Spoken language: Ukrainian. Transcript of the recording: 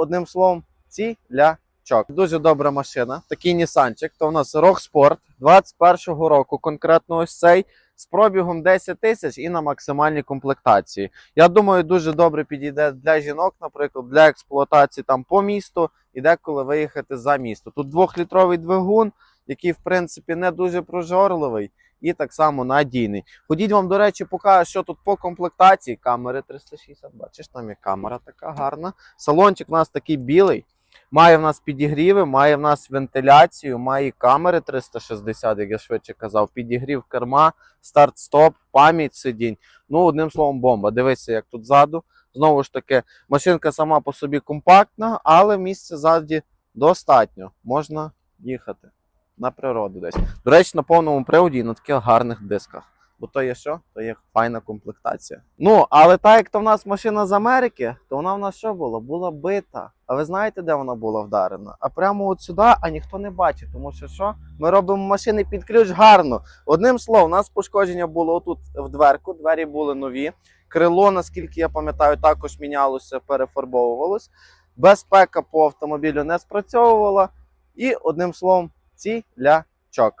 одним словом, цілячок. Дуже добра машина. Такий Нісанчик. То у нас Sport 21-го року. Конкретно ось цей з пробігом 10 тисяч і на максимальній комплектації. Я думаю, дуже добре підійде для жінок, наприклад, для експлуатації там по місту і деколи виїхати за місто. Тут двохлітровий двигун, який в принципі не дуже прожорливий. І так само надійний. Ходіть вам, до речі, покажу, що тут по комплектації. Камери 360. Бачиш, там є камера така гарна. Салончик у нас такий білий. Має в нас підігріви, має в нас вентиляцію, має камери 360, як я швидше казав, підігрів керма, старт-стоп, пам'ять сидінь. Ну, одним словом, бомба. Дивися, як тут ззаду. Знову ж таки, машинка сама по собі компактна, але місця ззаді достатньо. Можна їхати на природу десь. До речі, на повному приводі і на таких гарних дисках. Бо то є що? То є файна комплектація. Ну, але так як то в нас машина з Америки, то вона в нас що була? Була бита. А ви знаєте, де вона була вдарена? А прямо от сюди, а ніхто не бачить, тому що що? Ми робимо машини під ключ гарно. Одним словом, у нас пошкодження було отут в дверку, двері були нові. Крило, наскільки я пам'ятаю, також мінялося, перефарбовувалось. Безпека по автомобілю не спрацьовувала. І одним словом, цілячок.